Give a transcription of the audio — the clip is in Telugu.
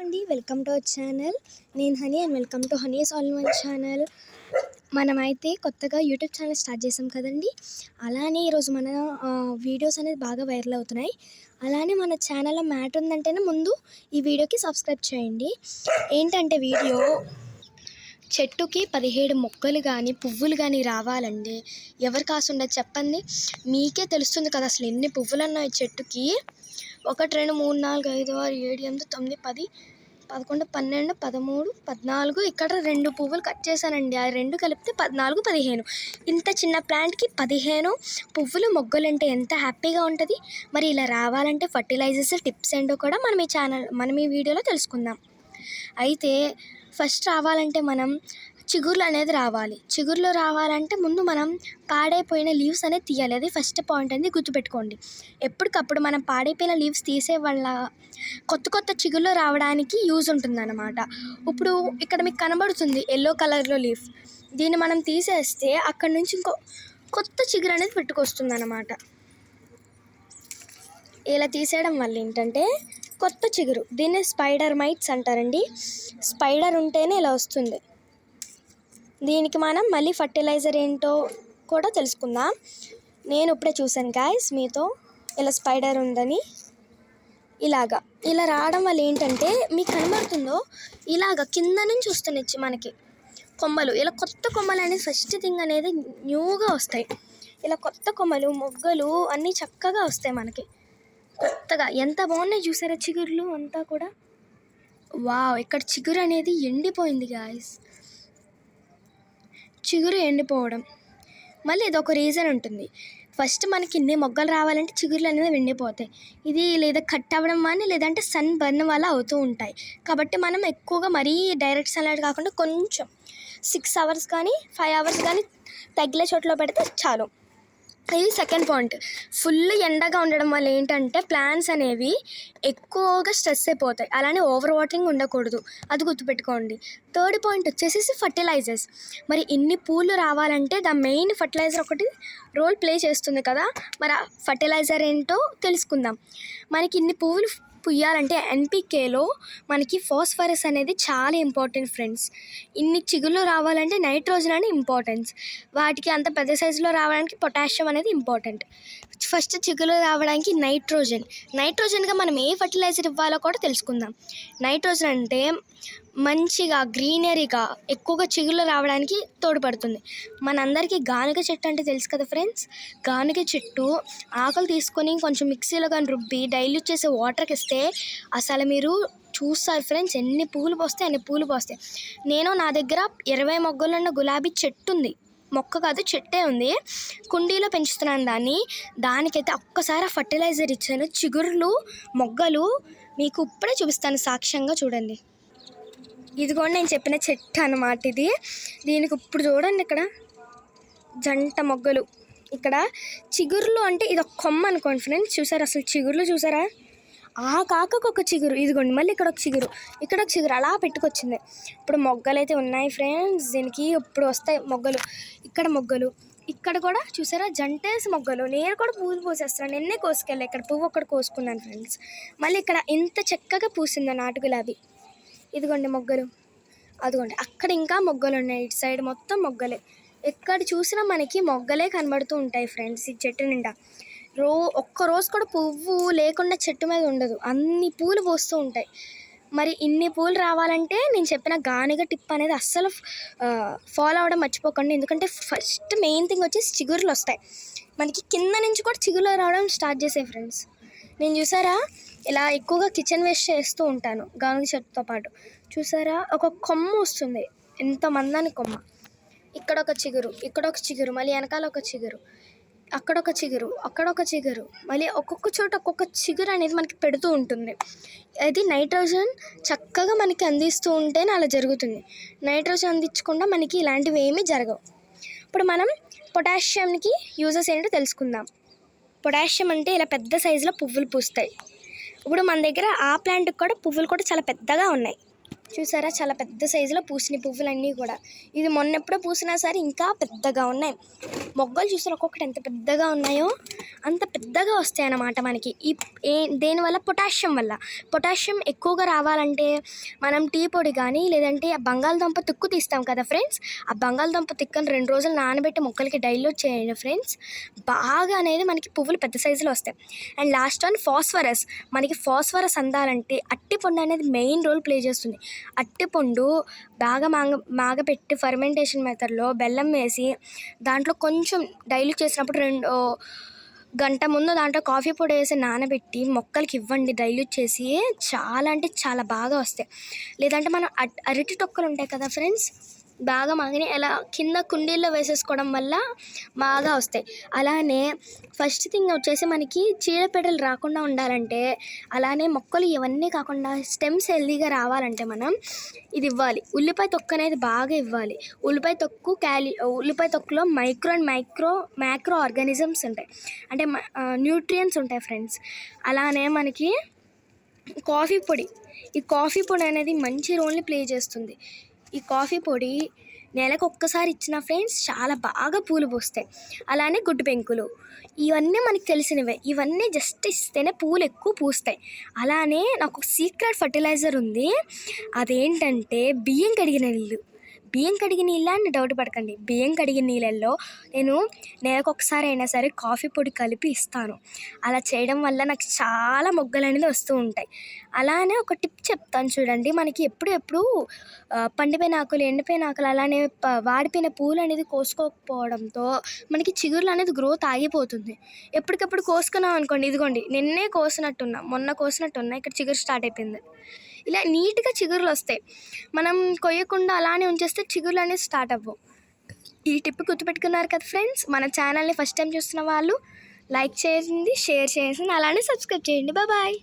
అండి వెల్కమ్ టు అవర్ ఛానల్. నేను Honey and welcome to Honey's all channel. మనమైతే కొత్తగా యూట్యూబ్ ఛానల్ స్టార్ట్ చేసాం కదండి. అలానే ఈరోజు మన వీడియోస్ అనేది బాగా వైరల్ అవుతున్నాయి. అలానే మన ఛానల్లో మ్యాట్ ఉందంటేనే ముందు ఈ వీడియోకి సబ్స్క్రైబ్ చేయండి. ఏంటంటే వీడియో చెట్టుకి పదిహేడు మొక్కలు కానీ పువ్వులు కానీ రావాలండి. ఎవరు కాసుండదు చెప్పండి. మీకే తెలుస్తుంది కదా అసలు ఎన్ని పువ్వులు ఉన్నాయి చెట్టుకి. ఒకటి రెండు మూడు నాలుగు ఐదు ఆరు ఏడు ఎనిమిది తొమ్మిది పది పదకొండు పన్నెండు పదమూడు పద్నాలుగు ఇక్కడ రెండు పువ్వులు కట్ చేశానండి. ఆ రెండు కలిపితే పద్నాలుగు పదిహేను. ఇంత చిన్న ప్లాంట్కి పదిహేను పువ్వులు మొగ్గలు అంటే ఎంత హ్యాపీగా ఉంటుంది. మరి ఇలా రావాలంటే ఫర్టిలైజర్స్ టిప్స్ ఏంటో కూడా మనం ఈ ఛానల్ మనం ఈ వీడియోలో తెలుసుకుందాం. అయితే ఫస్ట్ రావాలంటే మనం చిగుర్లు అనేది రావాలి. చిగుర్లు రావాలంటే ముందు మనం పాడైపోయిన లీవ్స్ అనేది తీయాలి. అది ఫస్ట్ పాయింట్ అనేది గుర్తుపెట్టుకోండి. ఎప్పటికప్పుడు మనం పాడైపోయిన లీవ్స్ తీసే వల్ల కొత్త కొత్త చిగుర్లు రావడానికి యూజ్ ఉంటుందన్నమాట. ఇప్పుడు ఇక్కడ మీకు కనబడుతుంది ఎల్లో కలర్లో లీఫ్ దీన్ని మనం తీసేస్తే అక్కడ నుంచి ఇంకో కొత్త చిగురు అనేది పెట్టుకొస్తుంది అన్నమాట ఇలా తీసేయడం వల్ల ఏంటంటే కొత్త చిగురు. దీన్ని స్పైడర్ మైట్స్ అంటారండి. స్పైడర్ ఉంటేనే ఇలా వస్తుంది. దీనికి మనం మళ్ళీ ఫర్టిలైజర్ ఏంటో కూడా తెలుసుకుందాం. నేను ఇప్పుడే చూశాను గాయస్ మీతో ఇలా స్పైడర్ ఉందని. ఇలాగా. ఇలా రావడం వల్ల ఏంటంటే మీకు కనబడుతుందో ఇలాగ కింద నుంచి వస్తున్నాయి మనకి కొమ్మలు. ఇలా కొత్త కొమ్మలు అనేది ఫస్ట్ థింగ్ అనేది న్యూగా వస్తాయి. ఇలా కొత్త కొమ్మలు మొగ్గలు అన్నీ చక్కగా వస్తాయి మనకి. కొత్తగా ఎంత బాగున్నాయి చూసారా చిగురులు అంతా కూడా? వావ్ ఇక్కడ చిగురు అనేది ఎండిపోయింది గాయస్ చిగురు ఎండిపోవడం. మళ్ళీ ఇది ఒక రీజన్ ఉంటుంది. ఫస్ట్ మనకి ఇన్ని మొగ్గలు రావాలంటే చిగురులు అనేది ఎండిపోతాయి. ఇది లేదా కట్ అవ్వడం కానీ లేదంటే సన్ బర్న్ వల్ల అవుతూ ఉంటాయి. కాబట్టి మనం ఎక్కువగా మరీ డైరెక్ట్ సన్లైట్ కాకుండా కొంచెం సిక్స్ అవర్స్ కానీ ఫైవ్ అవర్స్ కానీ తగిలే చోట్ల పెడితే చాలు. ఇది సెకండ్ పాయింట్ ఫుల్ ఎండగా ఉండడం వల్ల ఏంటంటే ప్లాంట్స్ అనేవి ఎక్కువగా స్ట్రెస్ అయిపోతాయి అలానే ఓవర్ వాటరింగ్ ఉండకూడదు. అది గుర్తుపెట్టుకోండి. థర్డ్ పాయింట్ వచ్చేసి ఫర్టిలైజర్స్ మరి ఇన్ని పూలు రావాలంటే ద మెయిన్ ఫర్టిలైజర్ ఒకటి రోల్ ప్లే చేస్తుంది కదా. మరి ఆ ఫర్టిలైజర్ ఏంటో తెలుసుకుందాం. మనకి ఇన్ని పువ్వులు పుయ్యాలంటే ఎన్పికేలో మనకి ఫాస్ఫరస్ అనేది చాలా ఇంపార్టెంట్ ఫ్రెండ్స్. ఇన్ని చిగుళ్ళు రావాలంటే నైట్రోజన్ అనేది ఇంపార్టెన్స్ వాటికి అంత పెద్ద సైజులో రావడానికి పొటాషియం అనేది ఇంపార్టెంట్. ఫస్ట్ చిగులు రావడానికి నైట్రోజన్. నైట్రోజన్గా మనం ఏ ఫర్టిలైజర్ ఇవ్వాలో కూడా తెలుసుకుందాం. నైట్రోజన్ అంటే మంచిగా గ్రీనరీగా ఎక్కువగా చిగుళ్ళు రావడానికి తోడ్పడుతుంది. మనందరికీ గానుగ చెట్టు అంటే తెలుసు కదా ఫ్రెండ్స్? గానుగ చెట్టు ఆకులు తీసుకొని కొంచెం మిక్సీలో కానీ రుబ్బి డైల్యూట్ చేసే వాటర్కి ఇస్తే అసలు మీరు చూస్తారు ఫ్రెండ్స్ ఎన్ని పూలు పోస్తాయి అన్ని పూలు పోస్తాయి. నేను నా దగ్గర ఇరవై మొగ్గలున్న గులాబీ చెట్టు ఉంది. మొక్క కాదు చెట్టే ఉంది. కుండీలో పెంచుతున్నాను దాన్ని. దానికైతే ఒక్కసారి ఫర్టిలైజర్ ఇచ్చాను. చిగుర్లు మొగ్గలు మీకు ఇప్పుడే చూపిస్తాను సాక్ష్యంగా చూడండి. ఇదిగోండి నేను చెప్పిన చెట్టు అనమాట ఇది. దీనికి ఇప్పుడు చూడండి ఇక్కడ. జంట మొగ్గలు. ఇక్కడ చిగుర్లు అంటే ఇది ఒక కొమ్మ అనుకోండి ఫ్రెండ్స్ చూసారా? అసలు చిగుర్లు చూసారా? ఆ కాకకు ఒక చిగురు. ఇదిగోండి మళ్ళీ ఇక్కడ ఒక చిగురు. ఇక్కడ ఒక చిగురు. అలా పెట్టుకొచ్చింది. ఇప్పుడు మొగ్గలు అయితే ఉన్నాయి ఫ్రెండ్స్ దీనికి ఇప్పుడు వస్తాయి మొగ్గలు. ఇక్కడ మొగ్గలు. ఇక్కడ కూడా చూసారా? జంటేసి మొగ్గలు. నేను కూడా పువ్వులు పూసేస్తాను. నిన్నే కోసుకెళ్ళి. ఇక్కడ పువ్వు ఒకటి కోసుకున్నాను ఫ్రెండ్స్ మళ్ళీ ఇక్కడ ఇంత చక్కగా పూసింది నాటు గులాబీ. ఇదిగోండి మొగ్గలు. అదిగోండి అక్కడ ఇంకా మొగ్గలు ఉన్నాయి ఇటు సైడ్ మొత్తం మొగ్గలే. ఎక్కడ చూసినా మనకి మొగ్గలే కనబడుతూ ఉంటాయి ఫ్రెండ్స్ ఈ చెట్టు నిండా. రో ఒక్క రోజు కూడా పువ్వు లేకుండా చెట్టు మీద ఉండదు. అన్ని పూలు పోస్తూ ఉంటాయి. మరి ఇన్ని పూలు రావాలంటే నేను చెప్పిన గానిగ టిప్ అనేది అస్సలు ఫాలో అవ్వడం మర్చిపోకండి. ఎందుకంటే ఫస్ట్ మెయిన్ థింగ్ వచ్చేసి చిగురులు వస్తాయి. మనకి కింద నుంచి కూడా చిగురులు రావడం స్టార్ట్ చేసాయి ఫ్రెండ్స్. నేను చూసారా? ఇలా ఎక్కువగా కిచెన్ వేస్ట్ చేస్తూ ఉంటాను గానుగ చెట్టుతో పాటు. చూసారా? ఒక కొమ్మ వస్తుంది. ఎంత మందాని కొమ్మ. ఇక్కడ ఒక చిగురు ఇక్కడ ఒక చిగురు మళ్ళీ వెనకాల ఒక చిగురు అక్కడ ఒక చిగురు అక్కడ ఒక చిగురు మళ్ళీ ఒక్కొక్క చోట ఒక్కొక్క చిగురు అనేది మనకి పెడుతూ ఉంటుంది. అది నైట్రోజన్ చక్కగా మనకి అందిస్తూ ఉంటేనే అలా జరుగుతుంది. నైట్రోజన్ అందించకుండా మనకి ఇలాంటివి ఏమీ జరగవు. ఇప్పుడు మనం పొటాషియంకి యూజెస్ ఏంటో తెలుసుకుందాం. పొటాషియం అంటే ఇలా పెద్ద సైజులో పువ్వులు పూస్తాయి. ఇప్పుడు మన దగ్గర ఆ ప్లాంట్కి కూడా పువ్వులు కూడా చాలా పెద్దగా ఉన్నాయి. చూసారా? చాలా పెద్ద సైజులో పూసిన పువ్వులన్నీ కూడా. ఇది మొన్న ఎప్పుడో పూసినా సరే ఇంకా పెద్దగా ఉన్నాయి. మొగ్గలు చూసారు? ఒక్కొక్కటి ఎంత పెద్దగా ఉన్నాయో అంత పెద్దగా వస్తాయి అన్నమాట మనకి. ఈ ఏ దేనివల్ల పొటాషియం వల్ల. పొటాషియం ఎక్కువగా రావాలంటే మనం టీ పొడి కానీ లేదంటే ఆ బంగాళదుంప తిక్కు తీస్తాం కదా ఫ్రెండ్స్? ఆ బంగాళదుంప తిక్కను రెండు రోజులు నానబెట్టి మొక్కలకి డైల్యూట్ చేయండి ఫ్రెండ్స్. బాగా అనేది మనకి పువ్వులు పెద్ద సైజులో వస్తాయి. And last one phosphorus. మనకి ఫాస్ఫరస్ అందాలంటే అట్టిపండు అనేది మెయిన్ రోల్ ప్లే చేస్తుంది. అరటిపండు బాగా మాగ మాగపెట్టి ఫర్మెంటేషన్ మెథడ్లో బెల్లం వేసి దాంట్లో కొంచెం డైల్యూట్ చేసినప్పుడు రెండు గంట ముందు దాంట్లో కాఫీ పొడి వేసి నానబెట్టి మొక్కలకి ఇవ్వండి. డైల్యూట్ చేసి చాలా అంటే చాలా బాగా వస్తాయి. లేదంటే మనం అరటి తొక్కలు ఉంటాయి కదా ఫ్రెండ్స్ బాగా మాగిని అలా కింద కుండీల్లో వేసేసుకోవడం వల్ల బాగా వస్తాయి. అలానే ఫస్ట్ థింగ్ వచ్చేసి మనకి చీడపీడలు రాకుండా ఉండాలంటే అలానే మొక్కలు ఇవన్నీ కాకుండా స్టెమ్స్ హెల్దీగా రావాలంటే మనం ఇది ఇవ్వాలి. ఉల్లిపాయ తొక్కు అనేది బాగా ఇవ్వాలి. ఉల్లిపాయ తొక్కు క్యాలి ఉల్లిపాయ తొక్కులో micro and micro macro organisms ఉంటాయి. అంటే న్యూట్రియన్స్ ఉంటాయి ఫ్రెండ్స్ అలానే మనకి కాఫీ పొడి. ఈ కాఫీ పొడి అనేది మంచి రోల్ని ప్లే చేస్తుంది. ఈ కాఫీ పొడి నెలకు ఒక్కసారి ఇచ్చిన ఫ్రెండ్స్ చాలా బాగా పూలు పూస్తాయి. అలానే గుడ్డు పెంకులు. ఇవన్నీ మనకు తెలిసినవే. ఇవన్నీ జస్ట్ ఇస్తేనే పూలు ఎక్కువ పూస్తాయి. అలానే నాకు సీక్రెట్ ఫర్టిలైజర్ ఉంది. అదేంటంటే బియ్యం కడిగిన నీళ్ళు. బియ్యం కడిగిన నీళ్ళ అని డౌట్ పడకండి. బియ్యం కడిగిన నీళ్ళల్లో నేను నెలకు ఒకసారి అయినా సరే కాఫీ పొడి కలిపి ఇస్తాను. అలా చేయడం వల్ల నాకు చాలా మొగ్గలు అనేది వస్తూ ఉంటాయి. అలానే ఒక టిప్ చెప్తాను చూడండి. మనకి ఎప్పుడు ఎప్పుడు పండిపోయిన ఆకులు ఎండిపోయిన ఆకులు అలానే వాడిపోయిన పూలు అనేది కోసుకోకపోవడంతో మనకి చిగురులు అనేది గ్రోత్ ఆగిపోతుంది. ఎప్పటికప్పుడు కోసుకున్నాం అనుకోండి ఇదిగోండి నిన్నే కోసినట్టున్నా మొన్న కోసినట్టున్నా ఇక్కడ చిగురు స్టార్ట్ అయిపోయింది. ఇలా నీట్గా చిగురులు వస్తాయి. మనం కొయ్యకుండా అలానే ఉంచేస్తే చిగురులు అనేది స్టార్ట్ అవ్వవు. ఈ టిప్ గుర్తుపెట్టుకున్నారు కదా ఫ్రెండ్స్? మన ఛానల్ని ఫస్ట్ టైం చూస్తున్న వాళ్ళు లైక్ చేయండి షేర్ చేయండి అలానే సబ్స్క్రైబ్ చేయండి. బాయ్.